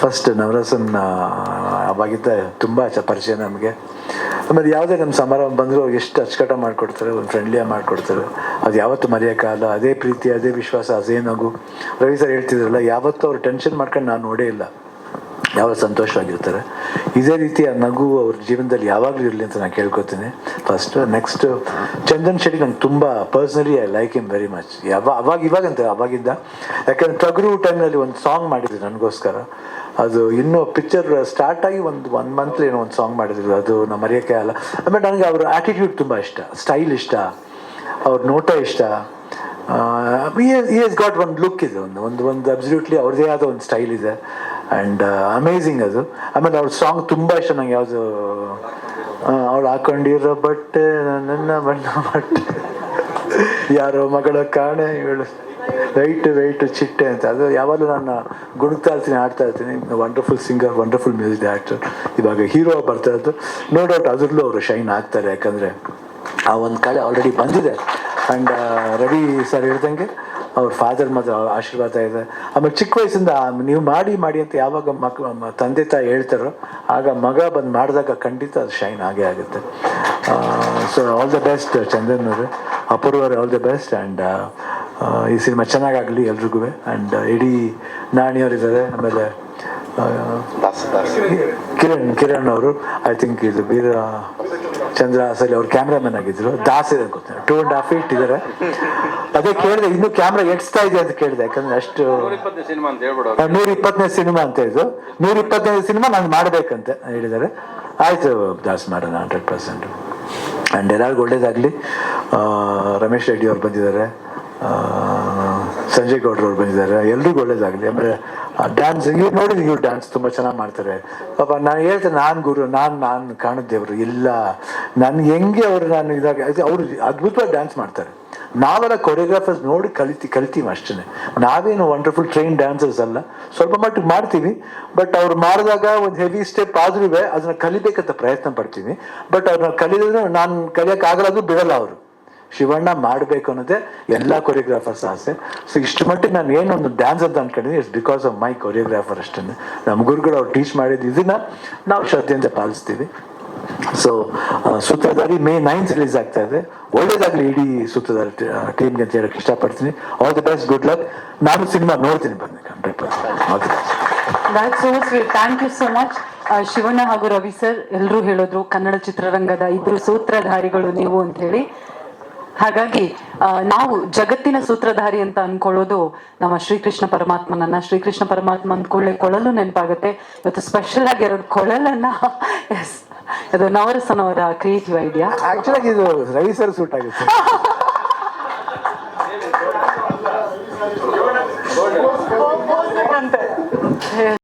First Navarasan ಅವಾಗಿದ್ದ ತುಂಬ ಚ ಪರಿಚಯ ನಮಗೆ. ಆಮೇಲೆ ಯಾವುದೇ ನಮ್ಮ ಸಮಾರಂಭ ಬಂದರೂ ಎಷ್ಟು ಅಚ್ಚುಕಟ್ಟ ಮಾಡಿಕೊಡ್ತಾರೆ, ಒಂದು ಫ್ರೆಂಡ್ಲಿಯಾಗಿ ಮಾಡಿಕೊಡ್ತಾರೆ. ಅದು ಯಾವತ್ತು ಮರೆಯೋಕ್ಕಾಗಲ್ಲ ಅದೇ ಪ್ರೀತಿ, ಅದೇ ವಿಶ್ವಾಸ, ಅದೇ ನಗು. ರವಿ ಸರ್ ಹೇಳ್ತಿದ್ರಲ್ಲ, ಯಾವತ್ತೂ ಅವ್ರು ಟೆನ್ಷನ್ ಮಾಡ್ಕೊಂಡು ನಾನು ನೋಡೇ ಇಲ್ಲ. ಯಾವಾಗ ಸಂತೋಷವಾಗಿರ್ತಾರೆ ಇದೇ ರೀತಿ ಆ ನಗು ಅವ್ರ ಜೀವನದಲ್ಲಿ ಯಾವಾಗಲೂ ಇರಲಿ ಅಂತ ನಾನು ಕೇಳ್ಕೊತೀನಿ. ಫಸ್ಟ್ ನೆಕ್ಸ್ಟ್ ಚಂದನ್ ಶೆಟ್ಟಿ ನಂಗೆ ತುಂಬ personally I like him very much ಯಾವ, ಅವಾಗ ಇವಾಗಂತ ಅವಾಗಿದ್ದ ಯಾಕಂದ್ರೆ ಟಗರು ಟೈಮ್ನಲ್ಲಿ ಒಂದು ಸಾಂಗ್ ಮಾಡಿದ್ರು ನನಗೋಸ್ಕರ. ಅದು ಇನ್ನೂ ಪಿಕ್ಚರ್ ಸ್ಟಾರ್ಟ್ ಆಗಿ ಒಂದು ಒನ್ ಮಂತ್ ಏನೋ ಒಂದು ಸಾಂಗ್ ಮಾಡಿದ್ರು. ಅದು ನಮ್ಮ ಮರೆಯೋಕ್ಕೆ ಅಲ್ಲ. ಆಮೇಲೆ ನನಗೆ ಅವ್ರ ಆ್ಯಟಿಟ್ಯೂಡ್ ತುಂಬ ಇಷ್ಟ. ಸ್ಟೈಲ್ ಇಷ್ಟ. ಅವ್ರ ನೋಟ ಇಷ್ಟ. ಈಸ್ ಗಾಟ್ ಒಂದು ಲುಕ್ ಇದೆ, ಒಂದು ಒಂದು ಒಂದು ಅಬ್ಸಲ್ಯೂಟ್ಲಿ ಅವ್ರದ್ದೇ ಆದ ಒಂದು ಸ್ಟೈಲ್ ಇದೆ. ಆ್ಯಂಡ್ ಅಮೇಝಿಂಗ್ ಅದು. ಆಮೇಲೆ ಅವ್ರ ಸಾಂಗ್ ತುಂಬ ಇಷ್ಟ ನಂಗೆ, ಯಾವುದು ಅವಳು ಹಾಕೊಂಡಿರೋ ಬಟ್ಟೆ, ನನ್ನ ಬಣ್ಣ ಬಟ್ಟೆ. ಯಾರೋ ಮಗಳ ಕಾಣೆ, ಇವಳು ವೈಟ್ ವೈಟ್ ಚಿಟ್ಟೆ ಅಂತ. ಅದು ಯಾವಾಗಲೂ ನಾನು ಗುಣಗ್ತಾ ಇರ್ತೀನಿ ಆಡ್ತಾ ಇರ್ತೀನಿ. Wonderful singer wonderful music actor ಇವಾಗ ಹೀರೋ ಬರ್ತಾ ಇರೋದು. ನೋ ಡೌಟ್ ಅದರಲ್ಲೂ ಅವರು ಶೈನ್ ಆಗ್ತಾರೆ. ಯಾಕಂದರೆ ಆ ಒಂದು ಕಡೆ ಆಲ್ರೆಡಿ ಬಂದಿದೆ. ಆ್ಯಂಡ್ ರವಿ ಸರ್ ಹೇಳ್ದಂಗೆ ಅವ್ರ ಫಾದರ್ ಮತ್ತು ಆಶೀರ್ವಾದ ಇದೆ. ಆಮೇಲೆ ಚಿಕ್ಕ ವಯಸ್ಸಿಂದ ನೀವು ಮಾಡಿ ಮಾಡಿ ಅಂತ ಯಾವಾಗ ಮಕ್ ತಂದೆ ತಾಯಿ ಹೇಳ್ತಾರೋ ಆಗ ಮಗ ಬಂದು ಮಾಡಿದಾಗ ಖಂಡಿತ ಅದು ಶೈನ್ ಆಗೇ ಆಗುತ್ತೆ. So all the best Chandan ಅವರು ಅಪೂರ್ವರ್ ಆಲ್ ದ ಬೆಸ್ಟ್ ಆ್ಯಂಡ್ ಈ ಸಿನಿಮಾ ಚೆನ್ನಾಗಾಗಲಿ ಎಲ್ರಿಗೂ. ಆ್ಯಂಡ್ ಇಡೀ ನಾಣಿಯವರಿದ್ದಾರೆ. ಆಮೇಲೆ ಕಿರಣ್ ಕಿರಣ್ ಅವರು ಐ ಥಿಂಕ್ ಇದು ಬೀರ ಚಂದ್ರ ಅಸಲಿ ಅವ್ರು ಕ್ಯಾಮ್ರಾಮನ್ ಆಗಿದ್ರು. ದಾಸ್ ಇದೆ ಗೊತ್ತಿಲ್ಲ ಟೂ ಅಂಡ್ ಹಾಫ್ ಫೀಟ್ ಇದ್ದಾರೆ ಅದೇ ಕೇಳಿದೆ ಇನ್ನು ಕ್ಯಾಮ್ರಾ ಎಡ್ಸ್ತಾ ಇದೆ ಅಂತ ಕೇಳಿದೆ. ಯಾಕಂದ್ರೆ ಅಷ್ಟು ಇಪ್ಪತ್ತನೇ ಸಿನಿಮಾ ಅಂತ ಹೇಳ್ಬಿಡೋರು ನೂರ ಇಪ್ಪತ್ತನೇ ಸಿನಿಮಾ ಅಂತ ಇದು ನೂರ ಇಪ್ಪತ್ತನೇ ಸಿನಿಮಾ ನಾನು ಮಾಡ್ಬೇಕಂತ ಹೇಳಿದ್ದಾರೆ. ಆಯ್ತು ದಾಸ್ ಮಾಡೋಣ ಹಂಡ್ರೆಡ್ ಪರ್ಸೆಂಟ್ ಆ್ಯಂಡ್ ಎಲ್ಲರಿಗೂ ಒಳ್ಳೇದಾಗ್ಲಿ. ರಮೇಶ್ ರೆಡ್ಡಿ ಅವ್ರು ಬಂದಿದ್ದಾರೆ. ಸಂಜಯ್ ಗೌಡ್ರವ್ರು ಬಂದಿದ್ದಾರೆ. ಎಲ್ರಿಗೂ ಒಳ್ಳೇದಾಗಲಿ. ಆಮೇಲೆ ಡ್ಯಾನ್ಸ್ ಇವ್ರು ನೋಡಿದ್ವಿ ಇವ್ರು ಡ್ಯಾನ್ಸ್ ತುಂಬ ಚೆನ್ನಾಗಿ ಮಾಡ್ತಾರೆ. ಪಾಪ ನಾನು ಹೇಳ್ತೇನೆ, ನಾನು ಗುರು, ನಾನು ನಾನು ಕಾಣದೇವರು ದೇವರು, ಇಲ್ಲ. ನನಗೆ ಹೆಂಗೆ ಅವರು ನಾನು ಇದಾಗ ಅವರು ಅದ್ಭುತವಾಗಿ ಡ್ಯಾನ್ಸ್ ಮಾಡ್ತಾರೆ. ನಾವೆಲ್ಲ ಕೊರಿಯೋಗ್ರಾಫರ್ಸ್ ನೋಡಿ ಕಲಿತಿ, ಕಲಿತೀವಿ ಅಷ್ಟೇ ನಾವೇನು ವಂಡರ್ಫುಲ್ ಟ್ರೈನ್ ಡ್ಯಾನ್ಸರ್ಸ್ ಅಲ್ಲ. ಸ್ವಲ್ಪ ಮಟ್ಟಿಗೆ ಮಾಡ್ತೀವಿ ಬಟ್ ಅವ್ರು ಮಾಡಿದಾಗ ಒಂದು ಹೆವಿ ಸ್ಟೆಪ್ ಆದ್ರೂ ಅದನ್ನ ಕಲಿಬೇಕಂತ ಪ್ರಯತ್ನ ಪಡ್ತೀನಿ ಬಟ್ ಅವ್ರನ್ನ ಕಲಿದ್ರೆ ನಾನು ಕಲಿಯೋಕ್ಕಾಗಲ್ಲ ಬಿಡಲ್ಲ ಅವರು. ಶಿವಣ್ಣ ಮಾಡಬೇಕು ಅನ್ನೋದೇ ಎಲ್ಲ ಕೊರಿಯೋಗ್ರಾಫರ್ಸ್ ಆಸೆ. ಸೊ ಇಷ್ಟು ಮಟ್ಟಿಗೆ ನಾನು ಏನೊಂದು ಡ್ಯಾನ್ಸ್ ಅಂತ ಅನ್ಕೊಂಡಿದ್ದೀನಿ it's because of my choreographer ಅಷ್ಟೇ ನಮ್ಮ ಗುರುಗಳು ಅವ್ರು ಟೀಚ್ ಮಾಡಿದ್ದು ಇದನ್ನ ನಾವು ಶ್ರದ್ಧೆಯಿಂದ ಪಾಲಿಸ್ತೀವಿ. So Sutradhari May ninth release ಆಗ್ತಾ ಇದೆ. ಒಳ್ಳೇದಾಗಲಿ ಇಡೀ ಸೂತ್ರಧಾರಿ ಟೀಮ್ಗೆ ಅಂತ ಹೇಳಕ್ಕೆ ಇಷ್ಟಪಡ್ತೀನಿ. All the best good luck ನಾನು ಸಿನಿಮಾ ನೋಡ್ತೀನಿ ಬನ್ನಿ hundred percent so much Shivanna ಹಾಗೂ ರವಿ ಸರ್ ಎಲ್ಲರೂ ಹೇಳಿದ್ರು ಕನ್ನಡ ಚಿತ್ರರಂಗದ ಇಬ್ರು ಸೂತ್ರಧಾರಿಗಳು ನೀವು ಅಂತ ಹೇಳಿ. ಹಾಗಾಗಿ ನಾವು ಜಗತ್ತಿನ ಸೂತ್ರಧಾರಿ ಅಂತ ಅನ್ಕೊಳ್ಳೋದು ನಮ್ಮ ಶ್ರೀಕೃಷ್ಣ ಪರಮಾತ್ಮನನ್ನ ಶ್ರೀಕೃಷ್ಣ ಪರಮಾತ್ಮ ಅಂದ್ಕೊಳ್ಳೆ ಕೊಳಲು ನೆನಪಾಗುತ್ತೆ ಇವತ್ತು ಸ್ಪೆಷಲ್ ಆಗಿ ಎರಡು ಕೊಳಲನ್ನ ಎಸ್ ಅದು ನವರಸನವರ ಕ್ರಿಯೇಟಿವ್ ಐಡಿಯಾ ಆಕ್ಚುಲಾಗಿ ಇದು ರವಿ ಸರ್ ಸೂಟ್ ಆಗುತ್ತೆ